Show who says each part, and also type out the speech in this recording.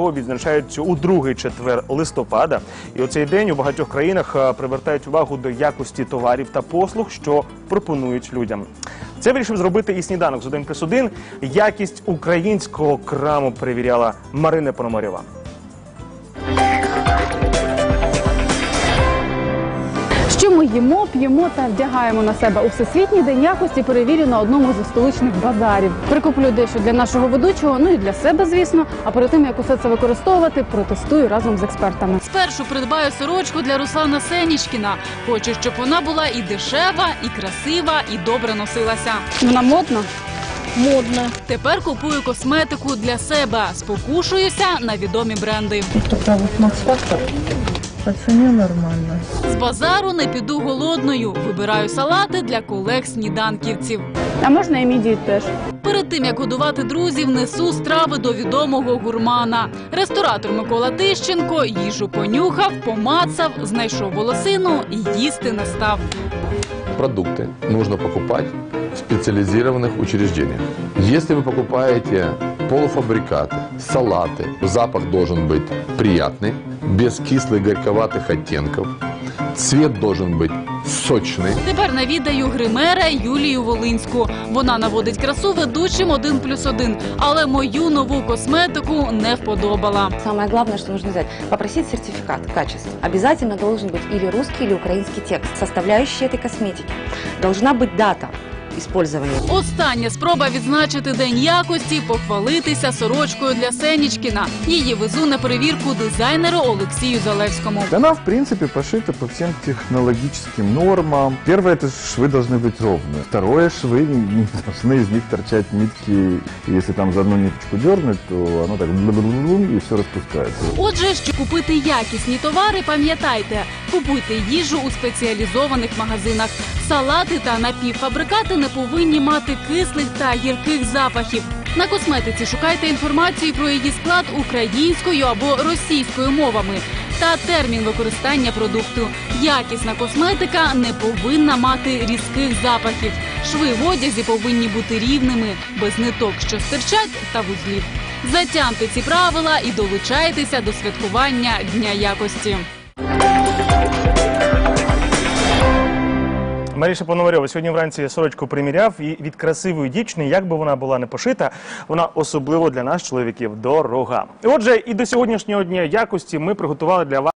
Speaker 1: Його відзначають у другий четвер листопада, і у цей день у багатьох країнах е, привертають увагу до якості товарів та послуг, що пропонують людям. Це вирішив зробити і сніданок з 1 плюс 1. Якість українського краму перевіряла Марина Пономарєва.
Speaker 2: Що ми їмо, п'ємо та вдягаємо на себе у всесвітній день якості перевірю на одному зі столичних базарів. Прикуплю дещо для нашого ведучого, ну і для себе, звісно. А перед тим як усе це використовувати, протестую разом з експертами.
Speaker 3: Спершу придбаю сорочку для Руслана Сенічкіна. Хочу, щоб вона була і дешева, і красива, і добре носилася.
Speaker 2: Вона модна.
Speaker 4: Модно.
Speaker 3: Тепер купую косметику для себе. Спокушуюся на відомі бренди.
Speaker 4: Вот Макс Фактор. По цене нормально.
Speaker 3: З базару не піду голодною. Вибираю салати для колег сніданківців.
Speaker 2: А можна і мідії теж.
Speaker 3: Перед тим як годувати друзів, несу страви до відомого гурмана. Ресторатор Микола Тищенко їжу понюхав, помацав, знайшов волосину і їсти не став.
Speaker 5: продукты нужно покупать в специализированных учреждениях. Если вы покупаете полуфабрикаты, салаты, запах должен быть приятный, без кислых горьковатых оттенков. Цвет должен быть сочный.
Speaker 3: Тепер навідаю гримера Юлію Волинську. Вона наводить красу ведучим один плюс один, але мою нову косметику не вподобала.
Speaker 6: Самое главное, что нужно сделать, попросить сертификат качества. Обязательно должен быть или русский, или украинский текст. Составляющие этой косметики. Должна быть дата использования.
Speaker 3: Остання спроба відзначити день якості, похвалитися сорочкою для Сенічкіна. Її везу на перевірку дизайнеру Олексію Залевському.
Speaker 7: Она, в принципе, пошита по всем технологическим нормам. Первое, это швы должны быть ровные. Второе, швы не должны из них торчать нитки. Если там за одну ниточку дернуть, то оно так блу-блу-блу, и все распускается.
Speaker 3: Отже, щоб купити якісні товари, пам'ятайте, купуйте їжу у спеціалізованих магазинах. Салати та напівфабрикати не повинні мати кислих та гірких запахів. На косметиці шукайте інформацію про її склад українською або російською мовами та термін використання продукту. Якісна косметика не повинна мати різких запахів. Шви в одязі повинні бути рівними, без ниток, що стирчать, та вузлів. Затямте ці правила і долучайтеся до святкування Дня якості.
Speaker 1: Маріша Пономарьова сьогодні вранці я сорочку приміряв і від красивої дівчини, як би вона була не пошита, вона особливо для нас, чоловіків, дорога. Отже, і до сьогоднішнього дня якості ми приготували для вас.